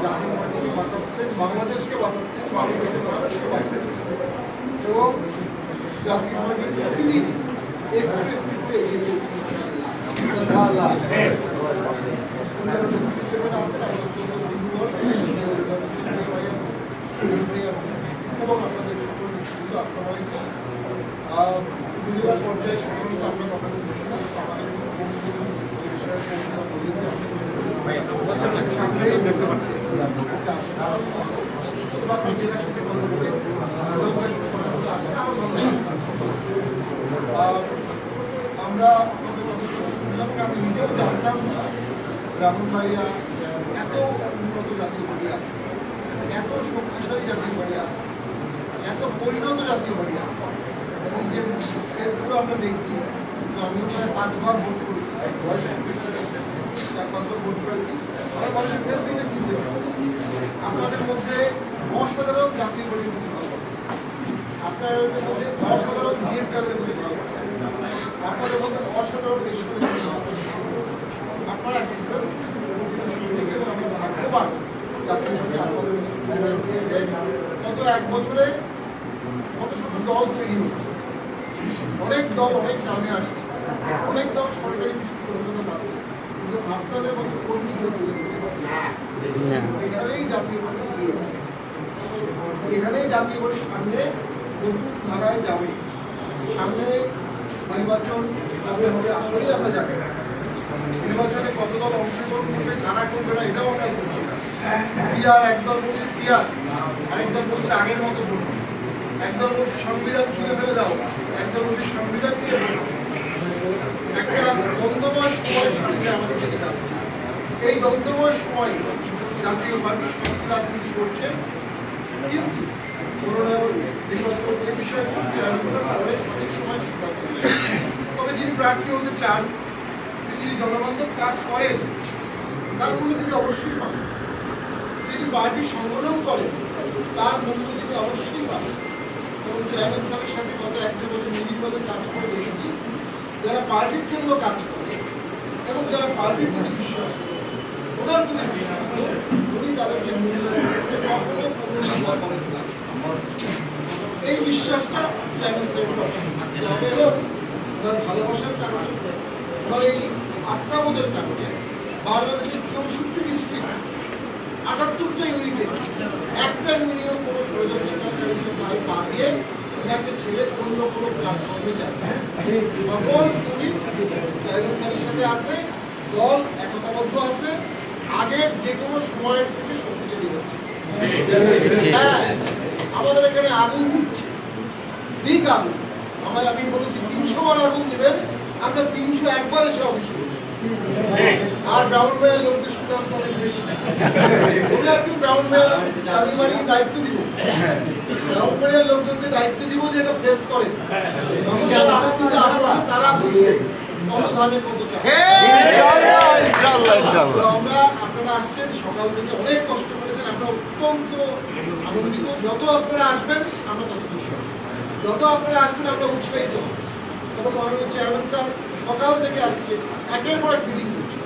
জাতীয় পার্টিকে বাঁচাচ্ছেন বাংলাদেশকে বাঁচাচ্ছেন বাংলাদেশের মানুষকে বাঁচাচ্ছেন এবং জাতীয় পার্টি প্রতিদিন একটু একটু এগিয়ে আপনাদের সকল। আহ, উপজেলা পর্যায়ে সাধারণত আমরা আমরা আমি নিজেও জানতাম না ব্রাহ্মণবাড়িয়া এত উন্নত জাতীয় বাড়ি আছে এত শক্তিশালী জাতীয় বাড়ি আছে এত পরিণত জাতীয় বাড়ি আছে এবং যে ফেসগুলো আমরা দেখছি আমি প্রায় পাঁচবার ভোট করেছি। বয়স চার পাঁচবার ভোট মানুষের ফেস চিনতে পারি আপনাদের মধ্যে অসাধারণ জাতীয় বাড়ির প্রতি ভালোবাসা আপনাদের মধ্যে অসাধারণ বিয়ের কাজের প্রতি ভালোবাসা আপনাদের মধ্যে ঈশ্বরের প্রতি ভালোবাসা আপনারা একজন আমরা ভাগ্যবান জাতীয় আপনাদের মধ্যে গত এক বছরে শত শত দল তৈরি হচ্ছে অনেক দল অনেক নামে আসছে। অনেক দল সরকারি দৃষ্টি পর্যন্ত পাচ্ছে কিন্তু আপনাদের মতো কর্মী কেউ এখানেই জাতীয় পার্টি এগিয়ে যাবে। এখানেই জাতীয় পার্টির সামনে নতুন ধারায় যাবে। সামনে নির্বাচন কবে হবে আসলেই আমরা জানি না। নির্বাচনে কত দল অংশগ্রহণ করবে কারা করবে না এটাও আমরা বলছি না। পিয়ার একদল বলছে পিয়ার আরেক দল বলছে আগের মতো ভোট। একদল বলছে, সংবিধান ছুঁড়ে ফেলে দাও। একদল বলছে, সংবিধান নিয়ে একটা দ্বন্দ্বময় সময়ের সামনে আমাদের যেতে যাচ্ছে। এই দ্বন্দ্বময় সময়ে জাতীয় পার্টি সঠিক রাজনীতি করছে। কিন্তু নির্বাচন এ সঠিক সময় তবে যিনি প্রার্থী হতে চান, তিনি জনবান্ধব কাজ করেন, তার মূল্য তিনি অবশ্যই পাবেন। তিনি পার্টি সংগঠন করেন, তার মূল্য তিনি অবশ্যই পাবেন। এবং চেয়ারম্যান স্যারের সাথে গত এক দু বছর নিবিড়ভাবে কাজ করে দেখেছি, যারা পার্টির জন্য কাজ করে এবং যারা পার্টির প্রতি বিশ্বাস ওনার প্রতি বিশ্বাস উনি তাদেরকে এই বিশ্বাসটা চেয়ারম্যান স্যারের থাকতে হবে এবং ওনার ভালোবাসার কারণে ওনার এই আস্থাবোধের কারণে বাংলাদেশের চৌষট্টি ডিস্ট্রিক্ট আটাত্তরটা ইউনিটে একটা ইউনিয়ন কোনো ষড়যন্ত্রকারী গায়ে পা দিয়ে ছেড়ে অন্য কোনো প্ল্যাটফর্মে যায়। সকল স্যারের সাথে আছে, দল একতাবদ্ধ আছে, আগের যে কোনো সময়ের থেকে শক্তিশালী হচ্ছে। হ্যাঁ আমাদের এখানে আগুন দিচ্ছে। দিক আগুন। আমি বলেছি, তিনশো বার আগুন দেবেন, আমরা তিনশো একবার এসে অফিস করি আর ব্রাউন লোকদের সুনাম তো অনেক বেশি। ব্রাউন কালীবাড়িকে দায়িত্ব দিব। ব্রাউন লোকজনকে দায়িত্ব দিব যে এটা ফেস করে। তখন তারা বুঝবে কত ধানে কত আমরা আপনারা আসছেন সকাল থেকে অনেক কষ্ট করেছেন আমরা অত্যন্ত আনন্দিত। যত আপনারা আসবেন আমরা তত খুশি হব। যত আপনারা আসবেন আমরা উৎসাহিত হব। এবং মাননীয় চেয়ারম্যান স্যার সকাল থেকে আজকে একের পর এক মিটিং করছেন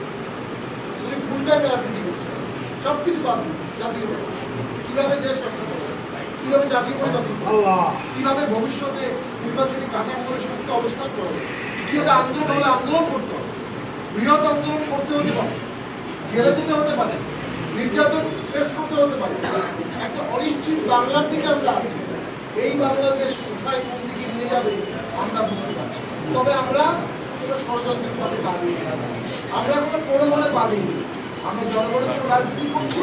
উনি ফুল টাইম রাজনীতি করছেন সব কিছু বাদ দিয়েছেন জাতীয়। কীভাবে দেশ রক্ষা করবে? কীভাবে জাতীয় কীভাবে ভবিষ্যতে নির্বাচনী কাঠামোর শক্ত অবস্থান করবে কীভাবে আন্দোলন হলে আন্দোলন করতে হবে। বৃহৎ আন্দোলন করতে হতে পারে। জেলে যেতে হতে পারে। নির্যাতন ফেস করতে হতে পারে। একটা অনিশ্চিত বাংলার দিকে আমরা আছি। এই বাংলাদেশ কোথায় কোন দিকে নিয়ে যাবে, আমরা বুঝতে পারছি তবে আমরা কোনো ষড়যন্ত্রের পথে পা দিই আমরা কোনো প্রলোভনে দিইনি আমরা জনগণের জন্য রাজনীতি করছি,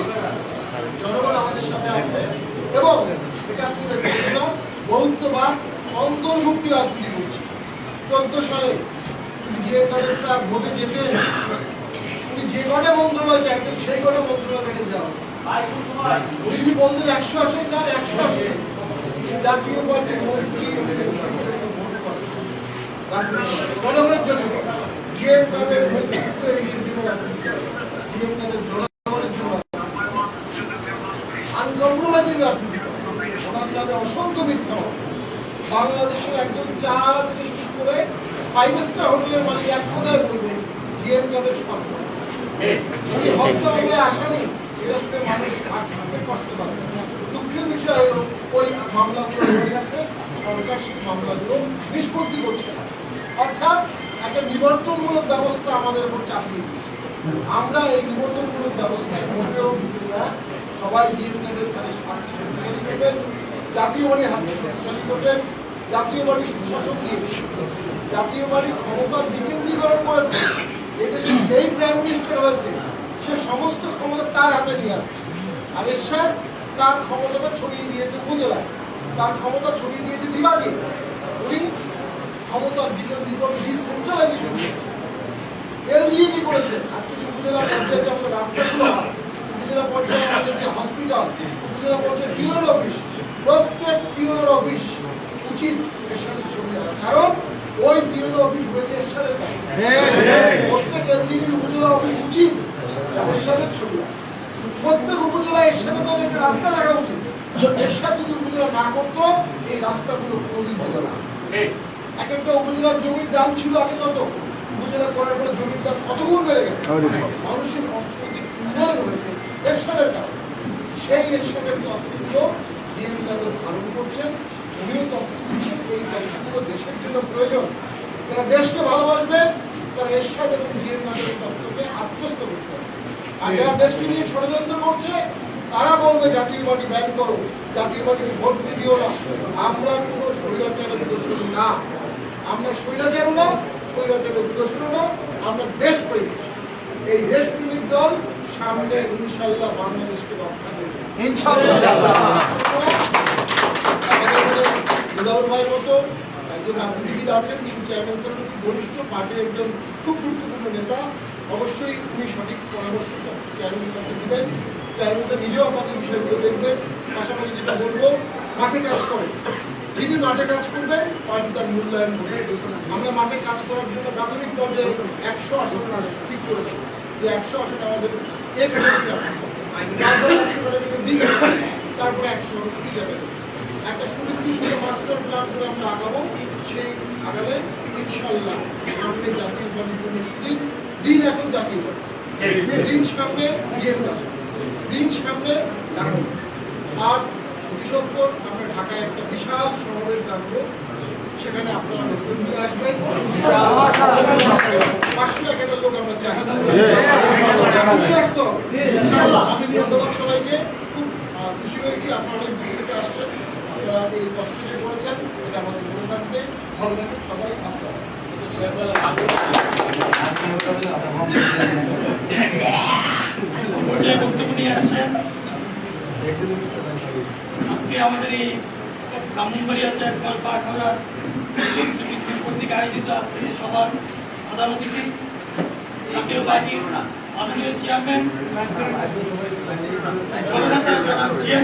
জনগণ আমাদের সাথে আছে, এবং একাত্তরের ঘটনা বহুত্ববাদ অন্তর্ভুক্তি রাজনীতি করছি। চোদ্দ সালে যদি যে কলেজ স্যার ভোটে যেতেন উনি যে কটা মন্ত্রণালয় চাইতেন, সেই কটা মন্ত্রণালয় থেকে যাওয়া। উনি যদি বলতেন একশো আসন তার একশো আসন। জাতীয় পার্টির মন্ত্রী। জনগণের জন্য জিএম তাদের জনগণের জন্য আনকম্প্রোমাইজিং রাজনীতি ওনার নামে অসংখ্য মিথ্যা বাংলাদেশের একজন চা থেকে শুরু করে ফাইভ স্টার হোটেলের মালিক এক কথায় বলবে জিএম কাদের সন্তান উনি হত্যা মামলায় আসামি এটা শুনে মানুষ হাতে কষ্ট পাবে দুঃখের বিষয় হলো, ওই মামলাগুলো হয়ে গেছে, সরকার সেই মামলাগুলো নিষ্পত্তি করছে অর্থাৎ একটা নিবর্তনমূলক ব্যবস্থা আমাদের উপর চাপিয়ে দিচ্ছে আমরা এই নিবর্তনমূলক ব্যবস্থায় মোটেও না। সবাই স্যারের হাতকে শক্তিশালী করবেন, জাতীয় বাড়ি হাতকে শক্তিশালী করবেন, জাতীয় বাড়ি সুশাসন দিয়েছে। জাতীয় বাড়ির ক্ষমতার বিকেন্দ্রীকরণ করেছে। এদেশে যেই প্রাইম মিনিস্টার হয়েছে, সে সমস্ত ক্ষমতা তার হাতে নিয়ে আর এরশাদ তার ক্ষমতাটা ছড়িয়ে দিয়েছে উপজেলায়। তার ক্ষমতা ছড়িয়ে দিয়েছে বিভাগে। উনি ক্ষমতার বিকেন্দ্রীকরণ ডিসেন্ট্রালাইজেশন এলজিডি করেছে আজকে যে উপজেলা পর্যায়ে যে আমাদের রাস্তাগুলো উপজেলা পর্যায়ে আমাদের যে হসপিটাল উপজেলা পর্যায়ে টিওর অফিস প্রত্যেক টিওর অফিস উচিত এর সাথে ছবি রাখা কারণ ওই টিওর অফিস হয়েছে এর সাথে প্রত্যেক এলজিডি উপজেলা অফিস উচিত এর সাথে ছবি রাখা প্রত্যেক উপজেলায় এর সাথে তবে একটা রাস্তা রাখা উচিত। এর সাথে যদি উপজেলা না করতো এই রাস্তাগুলো কোনোদিন হতো না। এক একটা উপজেলার জমির দাম ছিল আগে কত? উপজেলা করার পরে জমির দাম কত গুণ বেড়ে গেছে? মানুষের অর্থনৈতিক উন্নয়ন হয়েছে এরশাদের কারণে সেই এরশাদের তত্ত্বগুলো জিএম কাদের ধারণ করছেন উনিও তত্ত্ব দিচ্ছেন এই তত্ত্বগুলো দেশের জন্য প্রয়োজন। যারা দেশকে ভালোবাসবে তারা এরশাদ এবং জিএম কাদের তত্ত্বকে আর যারা দেশকে নিয়ে ষড়যন্ত্র করছে তারা বলবে জাতীয় পার্টি ব্যান করো জাতীয় পার্টিকে ভোট দিতে দিও না। আমরা কোনো স্বৈরাচারের দোষী না। আমরা স্বৈরাচার না স্বৈরাচারের দোষী না আমরা দেশপ্রেমিক এই দেশপ্রেমিক দল সামনে ইনশাল্লাহ বাংলাদেশকে রক্ষা করবে। ভাইয়ের মতো একজন রাজনীতিবিদ আছেন যিনি চেয়ারম্যান স্যারের ঘনিষ্ঠ পার্টির একজন খুব গুরুত্বপূর্ণ নেতা। অবশ্যই উনি সঠিক পরামর্শ চেয়ারম্যান স্যারকে দিবেন চেয়ারম্যান স্যার নিজেও আমাদের বিষয়গুলো দেখবেন, পাশাপাশি যেটা বলব, মাঠে কাজ করে। যিনি মাঠে কাজ করবেন পার্টি তার মূল্যায়ন করবে আমরা মাঠে কাজ করার জন্য প্রাথমিক পর্যায়ে একশো আসন ঠিক করেছি। যে একশো আসন আমাদের এ ক্যাটাগরি তারপরে একশো তারপরে একশো সি ক্যাটাগরি একটা সুনির্দিষ্ট মাস্টার প্ল্যান করে আমরা আগাবো, সেই আগালে ইনশাল্লাহ সামনে জাতীয় পার্টির জন্য দিন এখন জাতীয় দিন। সামনে দিন সামনে আর সত্তর আমরা ঢাকায় একটা বিশাল সমাবেশ ডাকবো সেখানে আপনারা নিয়ে আসবেন। পাঁচশো এক হাজার লোক আমরা চাই। ধন্যবাদ সবাইকে। খুব খুশি হয়েছি। আপনারা অনেক দূর থেকে আসছেন। আপনারা এই কষ্ট করেছেন এটা আমাদের মনে থাকবে। ভালো থাকুন সবাই আসসালাম পর্যায়ে বক্তব্য নিয়ে আমাদের এই ব্রাহ্মণবাড়িয়া চারপাল পাঠরা কর্তৃক আয়োজিত আজকে এই সভার প্রধান অতিথি, জাতীয় চেয়ারম্যান জননেতা জনাব জি এম